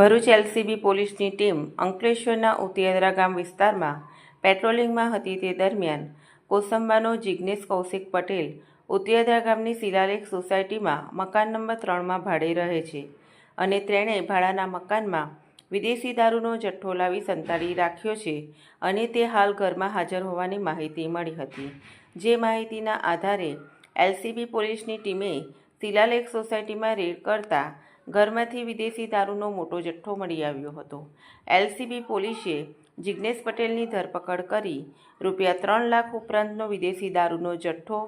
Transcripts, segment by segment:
Bharuch LCB પોલીસની team અંકલેશ્વરના ઉતિયાદરા ગામ વિસ્તારમાં પેટ્રોલિંગમાં હતી તે દરમિયાન કોસંબાનો જિજ્ઞેશ કૌશિક પટેલ ઉતિયાદરા ગામની શિલાલેખ સોસાયટીમાં મકાન નંબર ત્રણમાં ભાડે રહે છે અને તેણે ભાડાના મકાનમાં વિદેશી દારૂનો જથ્થો લાવી સંતાડી રાખ્યો છે અને તે હાલ ઘરમાં હાજર હોવાની માહિતી મળી હતી. જે માહિતીના આધારે એલસીબી પોલીસની ટીમે શિલાલેખ સોસાયટીમાં રેડ કરતા ઘરમાંથી વિદેશી દારૂનો મોટો જથ્થો મળી આવ્યો હતો. એલસીબી પોલીસે જિજ્ઞેશ પટેલની ધરપકડ કરી રૂપિયા ત્રણ લાખ ઉપરાંતનો વિદેશી દારૂનો જથ્થો,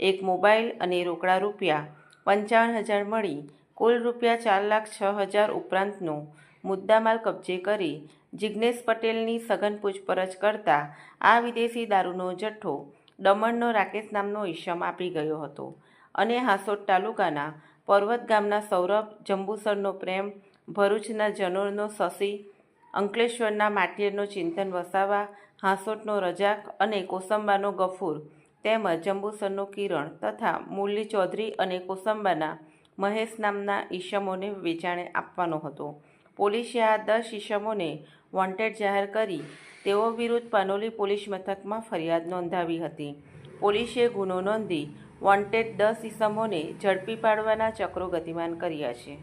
એક મોબાઈલ અને રોકડા રૂપિયા પંચાવન હજાર મળી, કુલ રૂપિયા ચાર લાખ છ હજાર ઉપરાંતનો મુદ્દામાલ કબજે કરી જિજ્ઞેશ પટેલની સઘન પૂછપરછ કરતા આ વિદેશી દારૂનો જથ્થો દમણનો રાકેશ નામનો ઈશમ આપી ગયો હતો અને હાંસોદ તાલુકાના પર્વત ગામના સૌરભ, જંબુસરનો પ્રેમ, ભરૂચના જનોરનો શશી, અંકલેશ્વરના માટિયરનો ચિંતન વસાવા, હાંસોટનો રજાક અને કોસંબાનો ગફૂર, તેમજ જંબુસરનો કિરણ તથા મુરલી ચૌધરી અને કોસંબાના મહેશ નામના ઈસમોને વેચાણે આપવાનો હતો. પોલીસે આ દસ ઈસમોને વોન્ટેડ જાહેર કરી તેઓ વિરુદ્ધ પાનોલી પોલીસ મથકમાં ફરિયાદ નોંધાવી હતી. પોલીસે ગુનો નોંધી વોન્ટેડ દસ ઈસમોને ઝડપી પાડવાના ચક્રો ગતિમાન કર્યા છે.